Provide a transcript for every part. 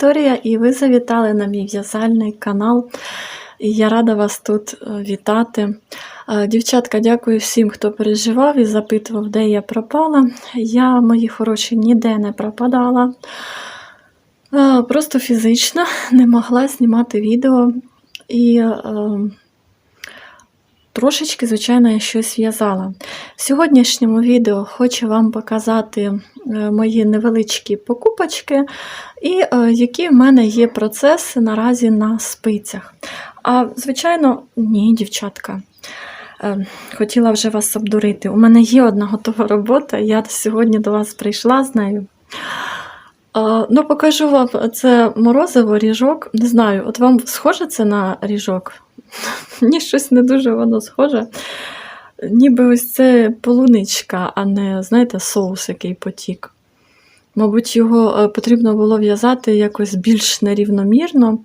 Вікторія, і ви завітали на мій в'язальний канал. І я рада вас тут е, вітати. Е, Дівчатка, дякую всім, хто переживав і запитував, де я пропала. Я, мої хороші, ніде не пропадала. Е, Просто фізично не могла знімати відео. І трошечки, звичайно, я щось в'язала. В сьогоднішньому відео хочу вам показати е, мої невеличкі покупочки і е, які в мене є процеси наразі на спицях. А, звичайно, ні, дівчатка. Е, Хотіла вже вас обдурити. У мене є одна готова робота, я сьогодні до вас прийшла з нею. Ну, покажу вам це морозиво, ріжок. Не знаю, от вам схоже це на ріжок? Мені щось не дуже воно схоже. Ніби ось це полуничка, а не, знаєте, соус, який потік. Мабуть, його е, потрібно було в'язати якось більш нерівномірно,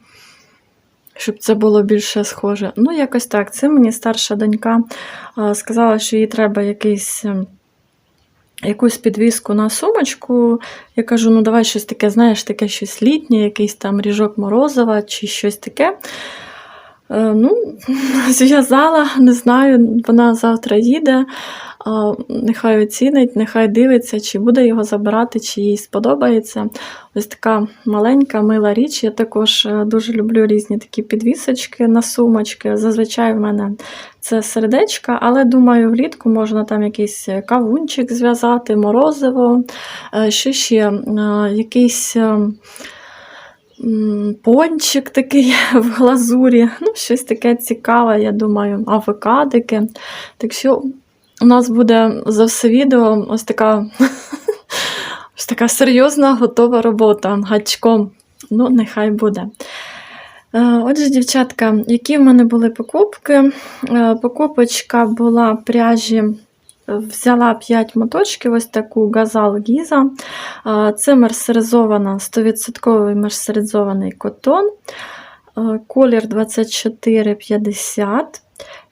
щоб це було більше схоже. Ну, якось так. Це мені старша донька сказала, що їй треба якийсь. Якусь підвіску на сумочку. Я кажу, ну давай щось таке, знаєш, таке щось літнє, якийсь там ріжок морозова чи щось таке. Е, Ну, зв'язала, не знаю, вона завтра їде. Нехай оцінить, нехай дивиться, чи буде його забирати, чи їй сподобається. Ось така маленька, мила річ. Я також е, дуже люблю різні такі підвісочки на сумочки. Зазвичай в мене це сердечка, але думаю, влітку можна там якийсь кавунчик зв'язати, морозиво, е, ще, е, якийсь. Пончик такий в глазурі. Ну, щось таке цікаве, я думаю, авокадики. Так що у нас буде за все відео ось така, ось така серйозна готова робота гачком. Ну, нехай буде. Е, Отже, дівчатка, які в мене були покупки? Е, Покупочка була пряжі. Взяла 5 моточків, ось таку газал Гіза. Це мерсеризована, 100% мерсеризований котон. Колір 24,50.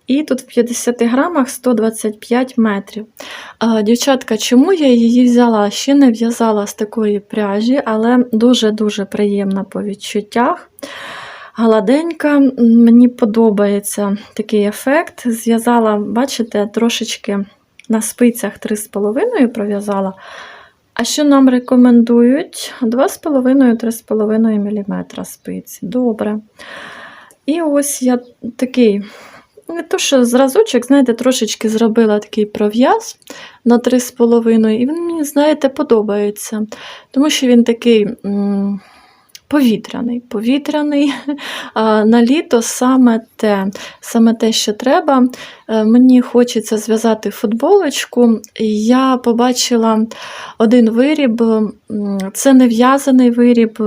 І тут в 50 грамах 125 метрів. Дівчатка, чому я її взяла? Ще не в'язала з такої пряжі, але дуже-дуже приємна по відчуттях. Гладенька, мені подобається такий ефект. Зв'язала, бачите, трошечки на спицях 3,5 пров'язала. А що нам рекомендують? 2,5-3,5 мм спиці. Добре. І ось я такий, не то, що зразочок, знаєте, трошечки зробила такий пров'яз на 3,5, і він мені, знаєте, подобається. Тому що він такий. Повітряний, повітряний. На літо саме те, саме те, що треба. Е, Мені хочеться зв'язати футболочку. Я побачила один виріб, це не в'язаний виріб.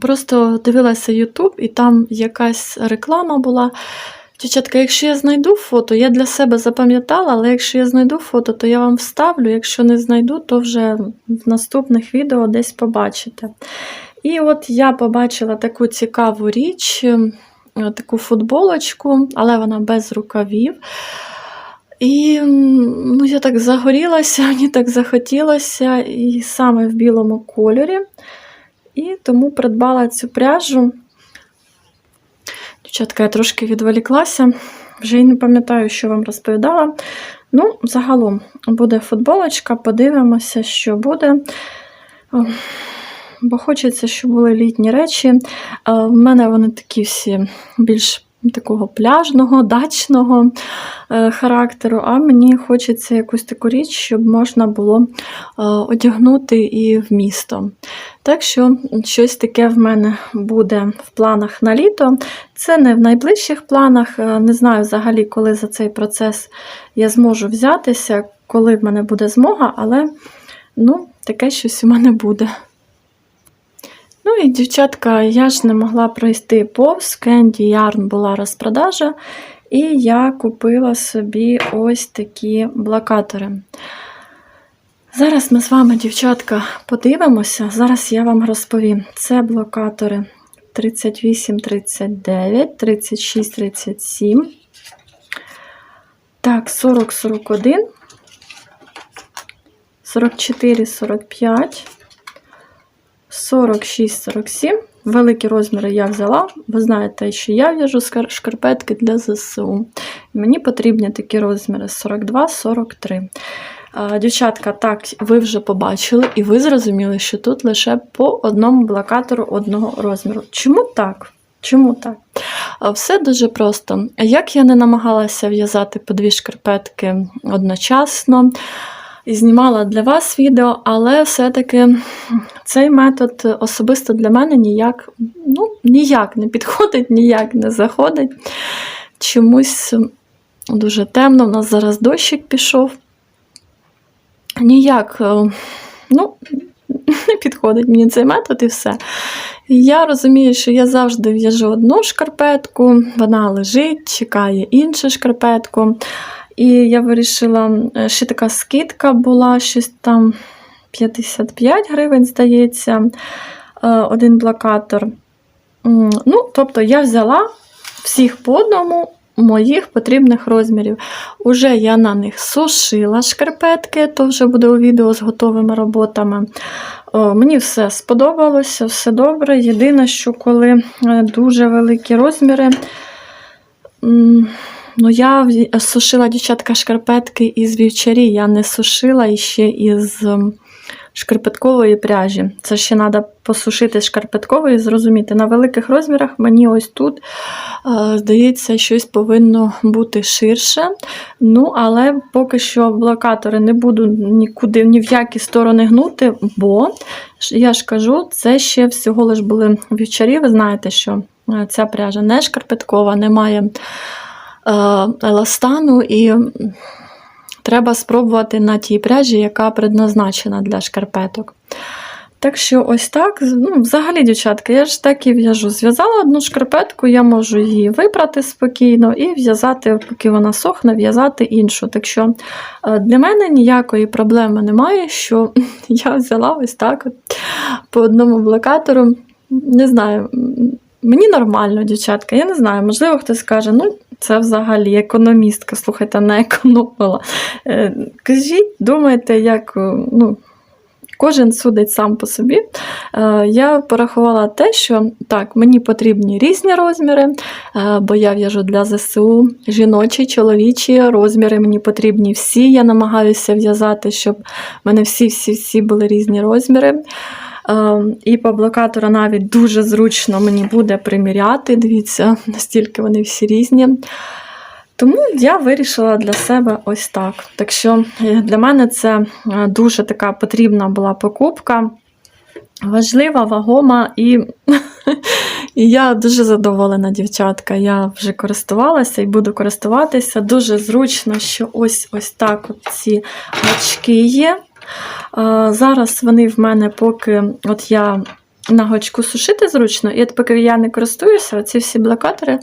Просто дивилася YouTube, і там якась реклама була. Дівчатка, якщо я знайду фото, я для себе запам'ятала, але якщо я знайду фото, то я вам вставлю. Якщо не знайду, то вже в наступних відео десь побачите. І от я побачила таку цікаву річ, е, таку футболочку, але вона без рукавів. І ну, я так загорілася, мені так захотілося, і саме в білому кольорі. І тому придбала цю пряжу. Дівчатка, я трошки відволіклася, вже й не пам'ятаю, що вам розповідала. Ну, загалом буде футболочка, подивимося, що буде. Бо хочеться, щоб були літні речі. А В мене вони такі всі більш такого пляжного, дачного е, характеру, а мені хочеться якусь таку річ, щоб можна було е, одягнути і в місто. Так що щось таке в мене буде в планах на літо. Це не в найближчих планах. е, Не знаю взагалі, коли за цей процес я зможу взятися, коли в мене буде змога, але ну, таке щось у мене буде. Ну і, дівчатка, я ж не могла пройти повз, Кенді Ярн була розпродажа, і я купила собі ось такі блокатори. Зараз ми з вами, дівчатка, подивимося. Зараз я вам розповім. Це блокатори 38, 39, 36, 37. Так, 40, 41, 44, 45. 46-47. Великі розміри я взяла. Ви знаєте, що я в'яжу шкарпетки для ЗСУ. Мені потрібні такі розміри 42-43. Дівчатка, так, ви вже побачили, і ви зрозуміли, що тут лише по одному блокатору одного розміру. Чому так? Чому так? Все дуже просто. Як я не намагалася в'язати по дві шкарпетки одночасно, знімала для вас відео, але все-таки цей метод особисто для мене ніяк, ну, ніяк не підходить, ніяк не заходить. Чомусь дуже темно, у нас зараз дощик пішов. Ніяк, е, ну, не підходить мені цей метод і все. Я розумію, що я завжди в'яжу одну шкарпетку, вона лежить, чекає іншу шкарпетку. І я вирішила, е, ще така скидка була, щось там 55 гривень, здається, е, один блокатор. Ну, тобто я взяла всіх по одному моїх потрібних розмірів. Уже я на них сушила шкарпетки, то вже буде у відео з готовими роботами. Мені все сподобалося, все добре. Єдине, що коли е, дуже великі розміри, ну я сушила дівчатка шкарпетки із вівчарі, я не сушила іще із ем, шкарпеткової пряжі. Це ще треба посушити з шкарпеткової, зрозуміти. На великих розмірах мені ось тут, е, здається, щось повинно бути ширше. Ну, але поки що блокатори не буду нікуди ні в які сторони гнути, бо я ж кажу, це ще всього лиш були вівчарі. Ви знаєте, що е, ця пряжа не шкарпеткова, не має еластану і. Треба спробувати на тій пряжі, яка предназначена для шкарпеток. Так що, ось так. Ну, взагалі, дівчатка, я ж так і в'яжу. Зв'язала одну шкарпетку, я можу її випрати спокійно і в'язати, поки вона сохне, в'язати іншу. Так що е, для мене ніякої проблеми немає, що я взяла ось так от по одному блокатору. Не знаю, мені нормально, дівчатка. Я не знаю, можливо, хтось скаже, ну. Це взагалі економістка, слухайте, не економила. Е, Кажіть, думайте, як е, ну, кожен судить сам по собі. Е, Я порахувала те, що так, мені потрібні різні розміри, бо я в'яжу для ЗСУ жіночі, чоловічі розміри мені потрібні всі. Я намагаюся в'язати, щоб в мене всі-всі-всі були різні розміри. Е, І по блокатору навіть дуже зручно мені буде приміряти. Дивіться, настільки вони всі різні. Тому я вирішила для себе ось так. Так що е, для мене це е, дуже така потрібна була покупка. Важлива, вагома, і, і я дуже задоволена, дівчатка. Я вже користувалася і буду користуватися. Дуже зручно, що ось ось так от ці гачки є. Зараз вони в мене, поки от я на сушити зручно, і от поки я не користуюся, ці всі блокатори,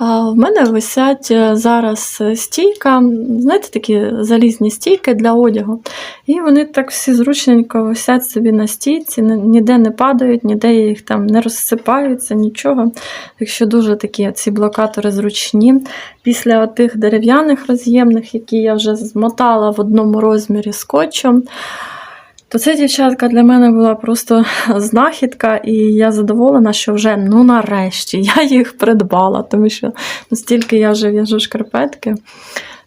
в мене висять е, зараз стійка, знаєте, такі залізні стійки для одягу. І вони так всі зручненько висять собі на стійці, ніде не падають, ніде їх там не розсипаються, нічого. Так що дуже такі ці блокатори зручні. Після тих дерев'яних роз'ємних, які я вже змотала в одному розмірі скотчем. То це, дівчатка, для мене була просто знахідка, і я задоволена, що вже ну нарешті я їх придбала, тому що настільки я вже в'яжу шкарпетки,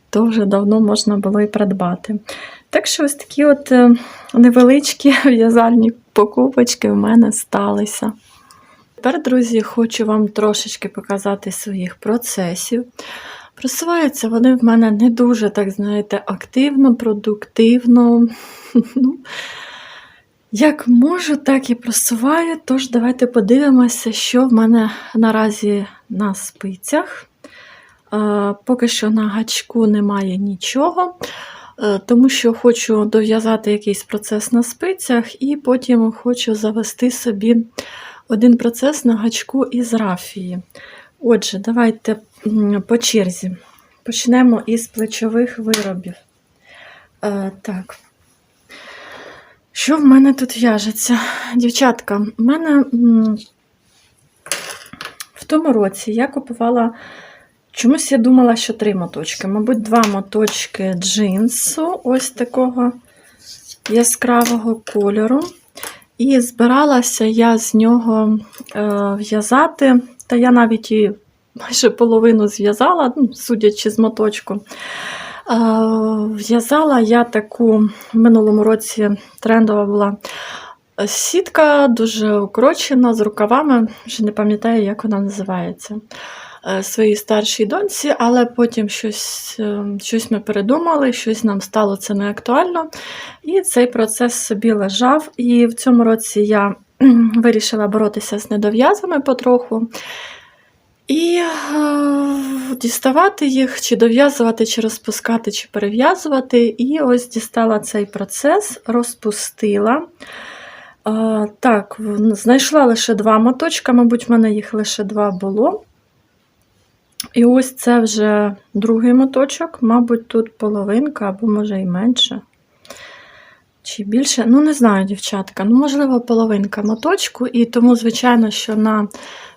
то вже давно можна було і придбати. Так що ось такі от е, невеличкі в'язальні покупочки в мене сталися. Тепер, друзі, хочу вам трошечки показати своїх процесів. Просуваються вони в мене не дуже, так знаєте, активно, продуктивно. Ну, Як можу, так і просуваю. Тож давайте подивимося, що в мене наразі на спицях. Е, Поки що на гачку немає нічого, е, тому що хочу дов'язати якийсь процес на спицях, і потім хочу завести собі один процес на гачку із рафії. Отже, давайте по черзі. Почнемо із плечових виробів. Е, так. Що в мене тут в'яжеться? Дівчатка, в мене в тому році я купувала. Чомусь я думала, що три моточки. Мабуть, два моточки джинсу, ось такого яскравого кольору. І збиралася я з нього е, в'язати, та я навіть і майже половину зв'язала, ну, судячи з моточку. Е, В'язала я таку в минулому році трендова була сітка, дуже укорочена, з рукавами, вже не пам'ятаю, як вона називається. е, Своїй старшій доньці, але потім щось, е, щось ми передумали, щось нам стало це не актуально. І цей процес собі лежав. І в цьому році я вирішила боротися з недов'язами потроху. І е, діставати їх, чи дов'язувати, чи розпускати, чи перев'язувати. І ось дістала цей процес, розпустила. Е, так, знайшла лише два моточка, мабуть, в мене їх лише два було. І ось це вже другий моточок, мабуть, тут половинка або може і менше. Чи більше? Ну, не знаю, дівчатка. Ну, можливо, половинка моточку, і тому, звичайно, що на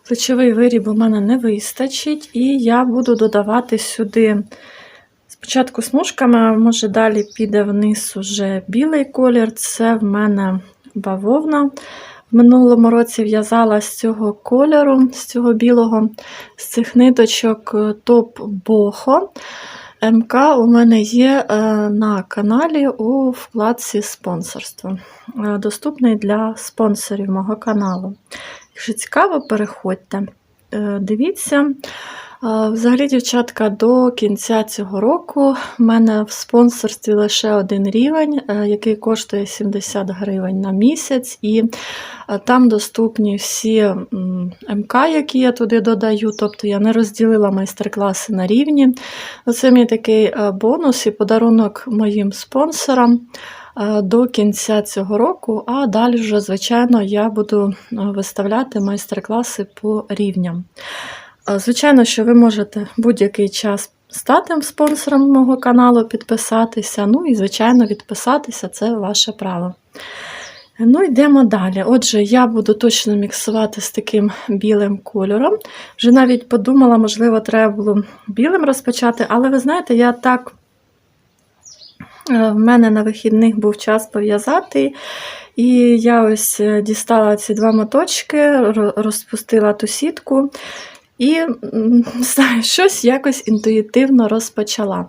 плечовий виріб у мене не вистачить, і я буду додавати сюди спочатку смужками, а може далі піде вниз уже білий колір. Це в мене бавовна. В минулому році в'язала з цього кольору, з цього білого, з цих ниточок е, топ Бохо. МК у мене є е, на каналі у вкладці спонсорство. Е, Доступний для спонсорів мого каналу. Якщо цікаво, переходьте. Е, Дивіться. Взагалі, дівчатка, до кінця цього року в мене в спонсорстві лише один рівень, е, який коштує 70 гривень на місяць, і е, там доступні всі МК, які я туди додаю. Тобто я не розділила майстер-класи на рівні. Це мій такий е, бонус і подарунок моїм спонсорам до кінця цього року, а далі вже, звичайно, я буду виставляти майстер-класи по рівням. Звичайно, що ви можете будь-який час стати спонсором мого каналу, підписатися. Ну і, звичайно, відписатися це ваше право. Ну, йдемо далі. Отже, я буду точно міксувати з таким білим кольором. Вже навіть подумала, можливо, треба було білим розпочати, але ви знаєте, я так. е, В мене на вихідних був час пов'язати, і я ось е, дістала ці два моточки, розпустила ту сітку, і щось якось інтуїтивно розпочала. Е,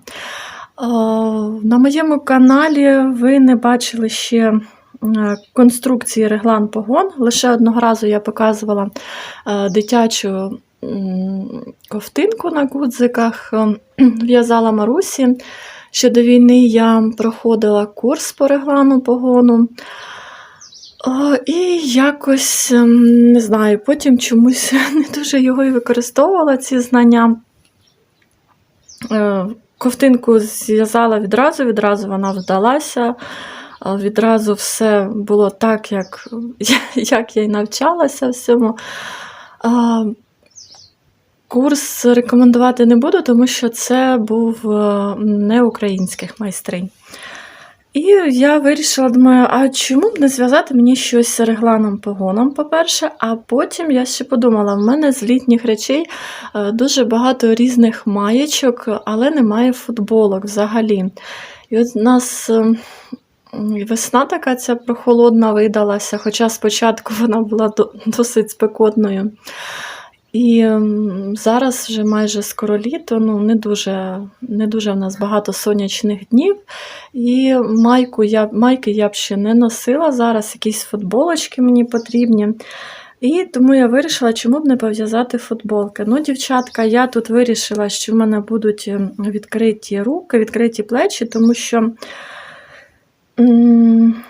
На моєму каналі ви не бачили ще е, конструкції реглан погон. Лише одного разу я показувала е, дитячу ковтинку на гудзиках, в'язала Марусі. Ще до війни я проходила курс по реглану погону. І якось ем, не знаю, потім чомусь не дуже його і використовувала ці знання. Е, Ковтинку зв'язала відразу, відразу вона вдалася. е, Відразу все було так, як, як я й навчалася всьому. Курс рекомендувати не буду, тому що це був е, не українських майстринь. І я вирішила, думаю, а чому б не зв'язати мені щось з регланом погоном, по-перше, а потім я ще подумала, в мене з літніх речей е, дуже багато різних маєчок, але немає футболок взагалі. І от у нас е, весна така ця прохолодна видалася, хоча спочатку вона була досить спекотною. І ем, зараз вже майже скоро літо, ну не дуже, не дуже в нас багато сонячних днів. І майку я, майки я б ще не носила. Зараз якісь футболочки мені потрібні. І тому я вирішила, чому б не пов'язати футболки. Ну, дівчатка, я тут вирішила, що в мене будуть ем, відкриті руки, відкриті плечі, тому що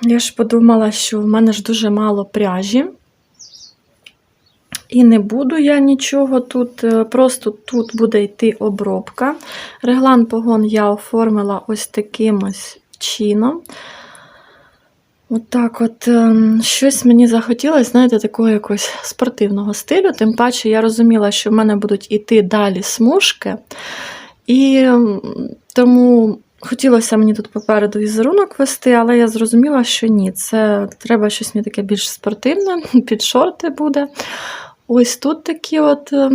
я ж подумала, що в мене ж дуже мало пряжі. І не буду я нічого тут, е, просто тут буде йти обробка. Реглан погон я оформила ось таким ось чином. Отак от, ем, щось мені захотілося, знаєте, такого якогось спортивного стилю. Тим паче я розуміла, що в мене будуть іти далі смужки. І тому хотілося мені тут попереду візерунок вести, але я зрозуміла, що ні, це треба щось мені таке більш спортивне, під шорти буде. Ось тут такі от е,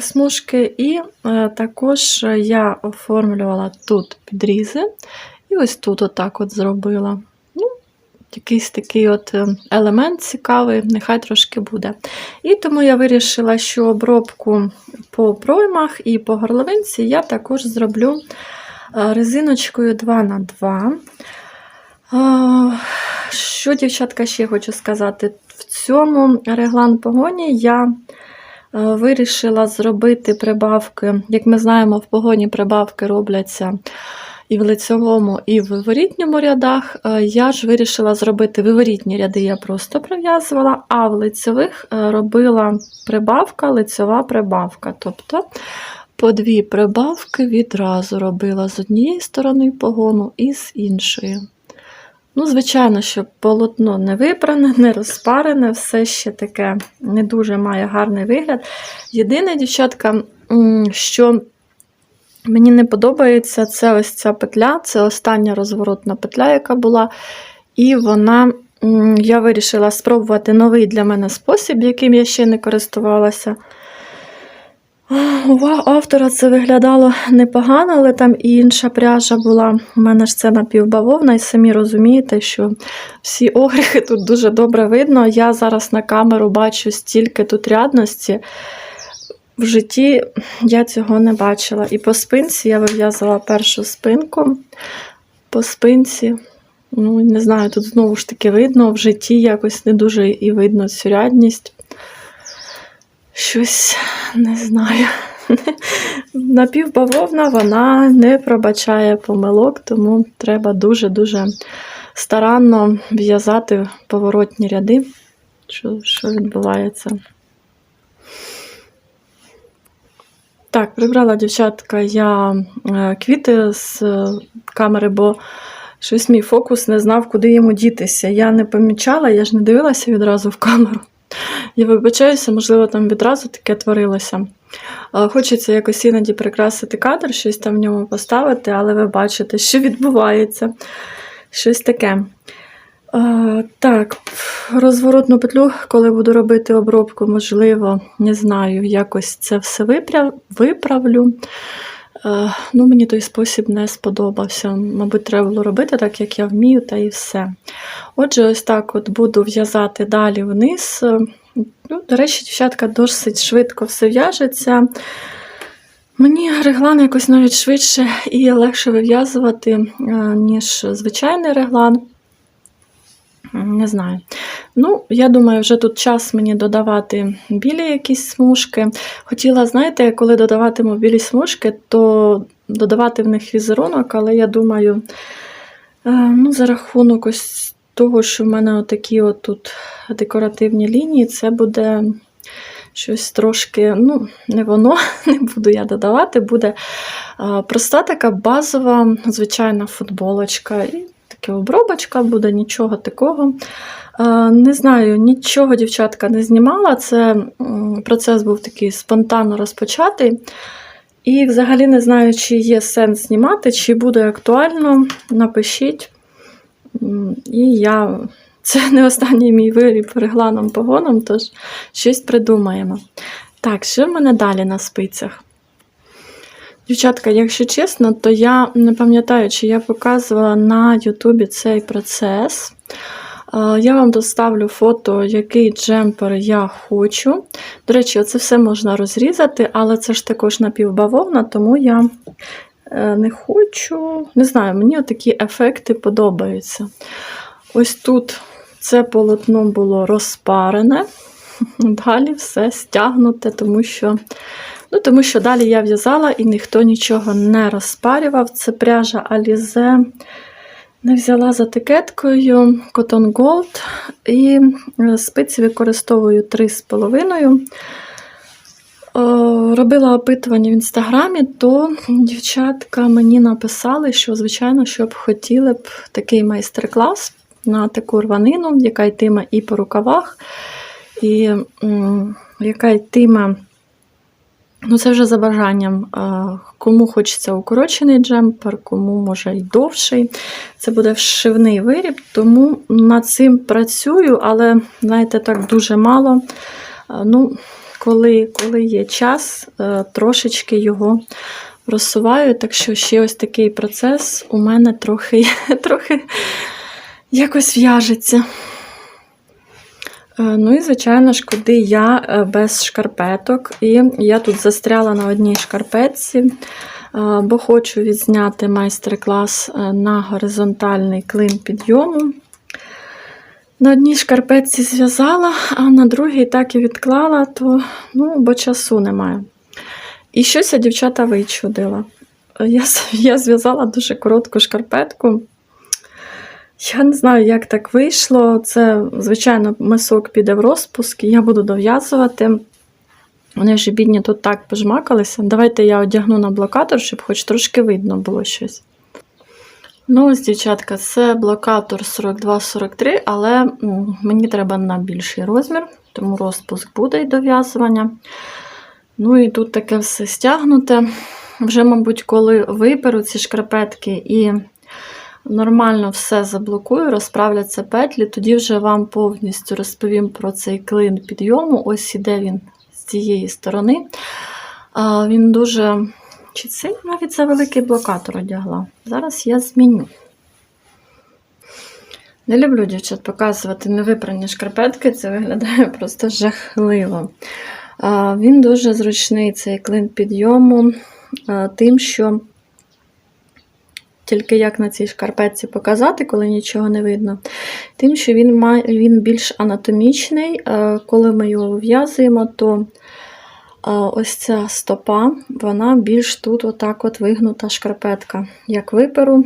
смужки, і е, також я оформлювала тут підрізи, і ось тут отак от зробила. Ну, якийсь такий от е, елемент цікавий, нехай трошки буде. І тому я вирішила, що обробку по проймах і по горловинці я також зроблю резиночкою 2х2. Е, Що, дівчатка, ще хочу сказати? Цьому реглан погоні я е, вирішила зробити прибавки. Як ми знаємо, в погоні прибавки робляться і в лицьовому, і в виворітньому рядах. Е, Я ж вирішила зробити виворітні ряди, я просто прив'язувала, а в лицьових е, робила прибавка, лицьова прибавка. Тобто по дві прибавки відразу робила з однієї сторони погону і з іншої. Ну, звичайно, що полотно не випране, не розпарене, все ще таке не дуже має гарний вигляд. Єдине, дівчатка, що мені не подобається, це ось ця петля, це остання розворотна петля, яка була. І вона, я вирішила спробувати новий для мене спосіб, яким я ще не користувалася. У автора це виглядало непогано, але там і інша пряжа була. У мене ж це напівбавовна, і самі розумієте, що всі огріхи тут дуже добре видно. Я зараз на камеру бачу стільки тут рядності. В житті я цього не бачила. І по спинці я вив'язала першу спинку. По спинці, ну не знаю, тут знову ж таки видно, в житті якось не дуже і видно цю рядність. Щось не знаю. Напівбавовна вона не пробачає помилок, тому треба дуже-дуже старанно в'язати поворотні ряди. Що, що відбувається? Так, прибрала дівчатка я е, квіти з е, камери, бо щось мій фокус не знав, куди йому дітися. Я не помічала, я ж не дивилася відразу в камеру. Я вибачаюся, можливо, там відразу таке творилося. Е, Хочеться якось іноді прикрасити кадр, щось там в ньому поставити, але ви бачите, що відбувається. Щось таке. Е, Так, розворотну петлю, коли буду робити обробку, можливо, не знаю, якось це все виправлю. Е, Ну, мені той спосіб не сподобався. Мабуть, треба було робити так, як я вмію, та і все. Отже, ось так от буду в'язати далі вниз. Ну, до речі, дівчатка досить швидко все в'яжеться. Мені реглан якось навіть швидше і легше вив'язувати, е, ніж звичайний реглан. Не знаю. Ну, я думаю, вже тут час мені додавати білі якісь смужки. Хотіла, знаєте, коли додаватиму білі смужки, то додавати в них візерунок, але я думаю, е, ну, за рахунок ось того, що в мене отакі от тут декоративні лінії, це буде щось трошки, ну, не воно, не буду я додавати, буде проста така базова, звичайна футболочка. І така обробочка буде, нічого такого. Не знаю, нічого дівчатка не знімала. Це процес був такий спонтанно розпочатий. І взагалі не знаю, чи є сенс знімати, чи буде актуально. Напишіть. І я. Це не останній мій виріб регланом погоном, тож щось придумаємо. Так, що в мене далі на спицях? Дівчатка, якщо чесно, то я не пам'ятаю, чи я показувала на Ютубі цей процес. Я вам доставлю фото, який джемпер я хочу. До речі, це все можна розрізати, але це ж також напівбавовна, тому я не хочу. Не знаю, мені такі ефекти подобаються. Ось тут це полотно було розпарене, далі все стягнуте, тому що. Ну, тому що далі я в'язала і ніхто нічого не розпарював. Це пряжа Alize. Не взяла з етикеткою Cotton Gold і е, спиці використовую 3,5. Е, Робила опитування в інстаграмі, то дівчатка мені написали, що, звичайно, щоб хотіли б такий майстер-клас на таку рванину, яка йтиме і по рукавах, і яка йтиме Ну, це вже за бажанням. Кому хочеться укорочений джемпер, кому може й довший. Це буде вшивний виріб, тому над цим працюю, але, знаєте, так дуже мало. Ну, коли, коли є час, е, трошечки його просуваю. Так що ще ось такий процес у мене трохи, трохи якось в'яжеться. Е, Ну і, звичайно ж, куди я е, без шкарпеток. І я тут застряла на одній шкарпетці, бо хочу відзняти майстер-клас на горизонтальний клин підйому. На одній шкарпетці зв'язала, а на другій так і відклала, то, ну, бо часу немає. І щось я дівчата вичудила. Я, я зв'язала дуже коротку шкарпетку. Я не знаю, як так вийшло. Це, звичайно, мисок піде в розпуск, і я буду дов'язувати. Вони вже бідні тут так пожмакалися. Давайте я одягну на блокатор, щоб хоч трошки видно було щось. Ну, ось, дівчатка, це блокатор 42-43, але мені треба на більший розмір, тому розпуск буде і дов'язування. Ну і тут таке все стягнуте. Вже, мабуть, коли виперу ці шкарпетки і нормально все заблокую, розправляться петлі, тоді вже вам повністю розповім про цей клин підйому. Ось іде він з цієї сторони. Він дуже. Чи це навіть за великий блокатор одягла? Зараз я зміню. Не люблю дівчат показувати невипрані шкарпетки, це виглядає просто жахливо. Він дуже зручний, цей клин підйому, тим, що тільки як на цій шкарпетці показати, коли нічого не видно. Тим, що він має, більш анатомічний. Коли ми його в'язуємо, то ось ця стопа, вона більш тут отак от вигнута шкарпетка. Як виперу,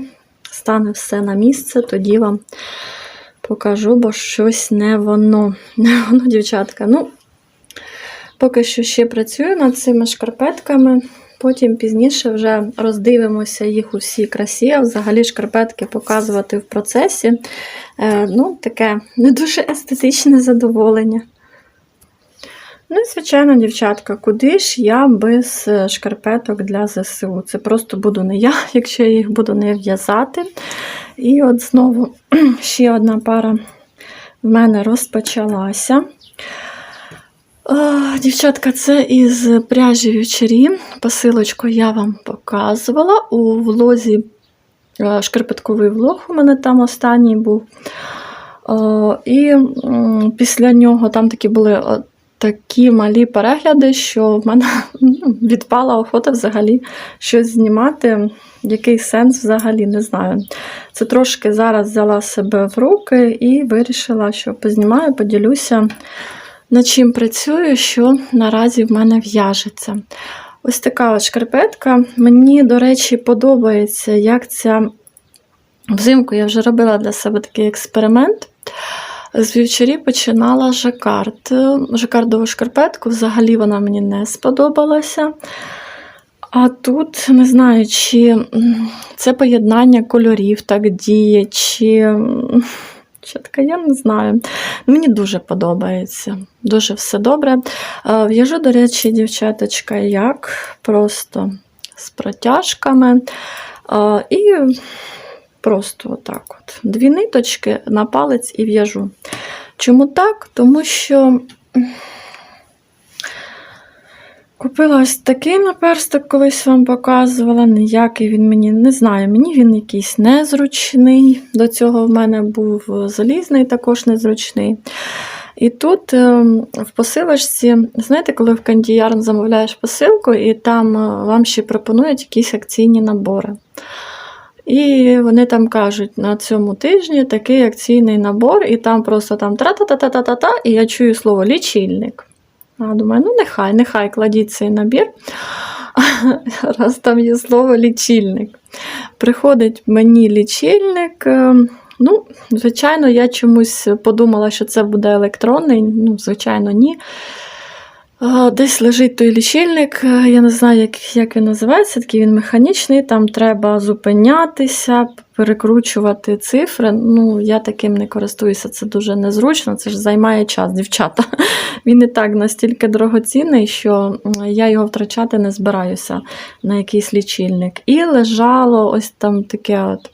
стане все на місце, тоді вам покажу, бо щось не воно. Не воно, дівчатка. Ну, поки що ще працюю над цими шкарпетками. Потім пізніше вже роздивимося їх у всій красі, а взагалі шкарпетки показувати в процесі. Е, ну, таке не дуже естетичне задоволення. Ну і, звичайно, дівчатка, куди ж я без е, шкарпеток для ЗСУ? Це просто буду не я, якщо я їх буду не в'язати. І от знову ще одна пара в мене розпочалася. Дівчатка, це із пряжі вівчарі. Посилочку я вам показувала у влозі е, шкарпетковий влог. У мене там останній був. І після нього там такі були е, такі малі перегляди, що в мене ну, відпала охота взагалі щось знімати. Який сенс взагалі не знаю. Це трошки зараз взяла себе в руки і вирішила, що познімаю, поділюся над чим працюю, що наразі в мене в'яжеться. Ось така шкарпетка. Мені, до речі, подобається, як ця взимку я вже робила для себе такий експеримент. З вівчарі починала жакард. Жакардову шкарпетку, взагалі вона мені не сподобалася. А тут не знаю, чи це поєднання кольорів так діє, чи Чітка, я не знаю. Мені дуже подобається. Дуже все добре. Е, В'яжу, до речі, дівчаточка, як просто з протяжками. Е, І просто отак от. Дві ниточки на палець і в'яжу. Чому так? Тому що. Купила ось такий наперсток, колись вам показувала. Ніякий він мені не знаю. Мені він якийсь незручний. До цього в мене був залізний, також незручний. І тут е, в посилочці, знаєте, коли в Кандіярн замовляєш посилку, і там е, вам ще пропонують якісь акційні набори. І вони там кажуть, на цьому тижні такий акційний набор, і там просто там тра-та-та-та-та-та, і я чую слово лічильник. А думаю, ну нехай, нехай кладіть цей набір, раз там є слово лічильник. Приходить мені лічильник. е, Ну, звичайно, я чомусь подумала, що це буде електронний. Ну, звичайно, ні. Десь лежить той лічильник, е, я не знаю, як, як він називається, такий він механічний, там треба зупинятися, перекручувати цифри. Ну, я таким не користуюся, це дуже незручно, це ж займає час, дівчата. Він і так настільки дорогоцінний, що я його втрачати не збираюся на якийсь лічильник. І лежало ось там таке от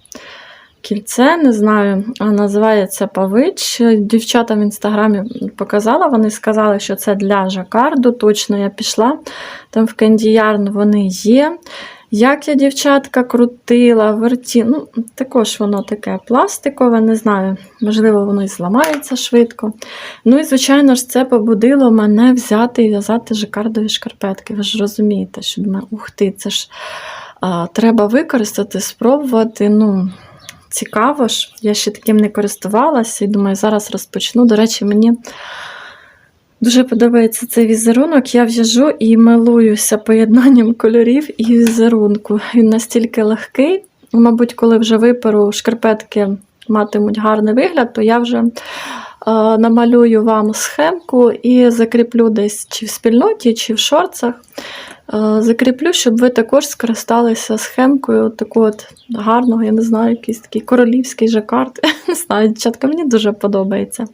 кільце, не знаю, називається павич. Дівчата в інстаграмі показала, вони сказали, що це для жакарду. Точно я пішла. Там в Кендіярн вони є. Як я, дівчатка, крутила, верті... ну, також воно таке пластикове, не знаю, можливо, воно і зламається швидко. Ну і, звичайно ж, це побудило мене взяти і в'язати жакардові шкарпетки. Ви ж розумієте, що думаю, ух ти, це ж а, треба використати, спробувати. ну... Цікаво ж, я ще таким не користувалася і думаю, зараз розпочну. До речі, мені дуже подобається цей візерунок. Я в'яжу і милуюся поєднанням кольорів і візерунку. Він настільки легкий. Мабуть, коли вже виперу шкарпетки матимуть гарний вигляд, то я вже е, намалюю вам схемку і закріплю десь чи в спільноті, чи в шорцах. Е, Закріплю, щоб ви також скористалися схемкою такого от гарного, я не знаю, якийсь такий королівський жакард. Не знаю, дівчатка, мені дуже подобається.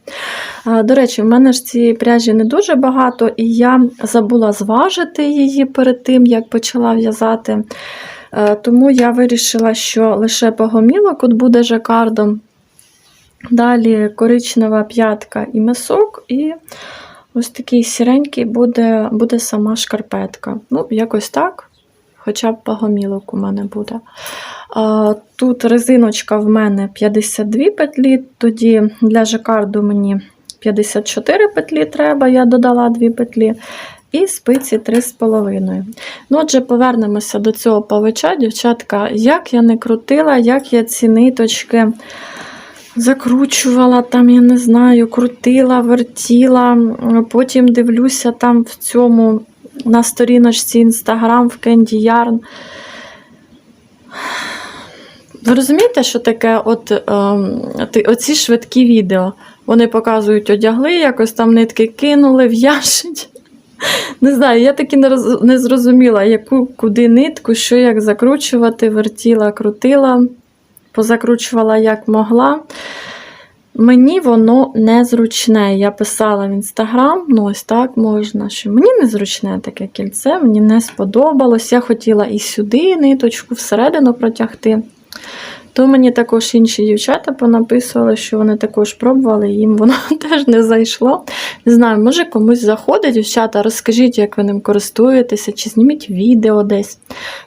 Е, До речі, в мене ж цієї пряжі не дуже багато, і я забула зважити її перед тим, як почала в'язати. Е, Тому я вирішила, що лише погомілок от буде жакардом. Далі коричнева п'ятка і мисок, і ось такий сіренький буде, буде сама шкарпетка. Ну, якось так. Хоча б пагомілок у мене буде. А, Тут резиночка в мене 52 петлі, тоді для жакарду мені 54 петлі треба, я додала 2 петлі. І спиці 3,5. Ну, отже, повернемося до цього павича, дівчатка. Як я не крутила, як я ці ниточки закручувала, там, я не знаю, крутила, вертіла. Потім дивлюся там в цьому на сторіночці Instagram в Candy Yarn. Ви розумієте, що таке от, ти- оці швидкі відео? Вони показують, одягли, якось там нитки кинули, в'яжуть. Не знаю, я таки не, роз, не зрозуміла, яку куди нитку, що як закручувати, вертіла, крутила, позакручувала як могла. Мені воно незручне. Я писала в інстаграм, ну ось так можна, що мені незручне таке кільце, мені не сподобалось. Я хотіла і сюди ниточку всередину протягти. То мені також інші дівчата понаписували, що вони також пробували, їм воно теж не зайшло. Не знаю, може комусь заходить, дівчата, розкажіть, як ви ним користуєтеся, чи зніміть відео десь.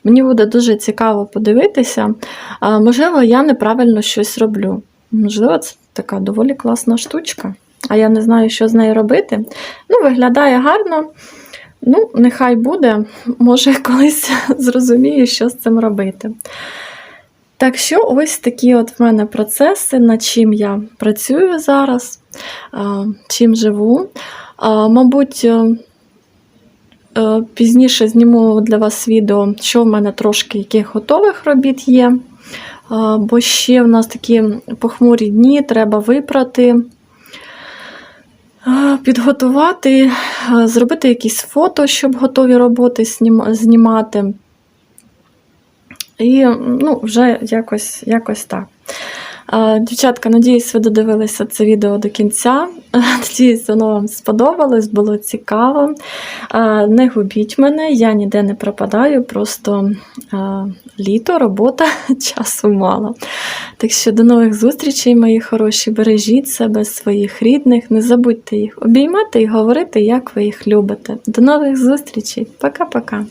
Мені буде дуже цікаво подивитися. А, можливо, я неправильно щось роблю. Можливо, це така доволі класна штучка. А я не знаю, що з нею робити. Ну, виглядає гарно. Ну, нехай буде. Може, колись зрозумію, що з цим робити. Так що ось такі от в мене процеси, над чим я працюю зараз, чим живу. Мабуть, е, е, пізніше зніму для вас відео, що в мене трошки яких готових робіт є. Бо ще в нас такі похмурі дні, треба випрати, підготувати, зробити якісь фото, щоб готові роботи знімати. І ну, вже якось, якось так. Дівчатка, надіюсь, ви додивилися це відео до кінця. Надіюсь, воно вам сподобалось, було цікаво. Не губіть мене, я ніде не пропадаю, просто літо, робота, часу мало. Так що до нових зустрічей, мої хороші. Бережіть себе, своїх рідних, не забудьте їх обіймати і говорити, як ви їх любите. До нових зустрічей. Пока-пока.